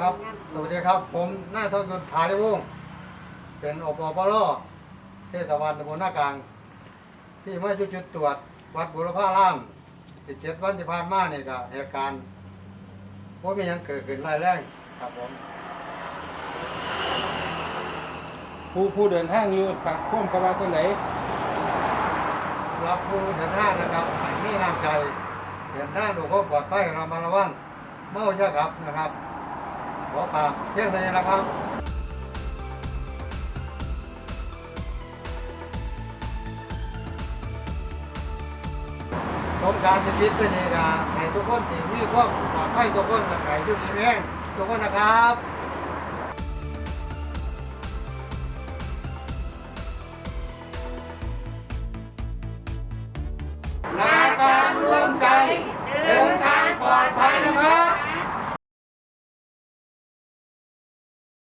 ครับ สวัสดีครับ ผมนายทองยุทธถาริวงศ์เป็นอบปรเทศบาลตำบลหน้ากลาง ที่มาจุดจุดตรวจวัดบุรพาราม17วันที่ผ่านมาเนี่ยก็เหตุการณ์ว่ามีหยังเกิดขึ้นรายแรงครับผม ผู้ผู้เดินทางอยู่ฝั่งพ่วมกว่าตัวไหนรับผู้เดินทางนะครับให้มีน้ำใจเดินทางดูความปลอดภัยระมัดระวังเมาเยอะครับนะครับ ขอฝากเพียงเท่านี้นะครับสงการชีวิตเป็นนี่นะให้ทุกคนสิ่งมีความปลอดภัยทุกคนและไก่ทุกทีแม่งทุกคนนะครับ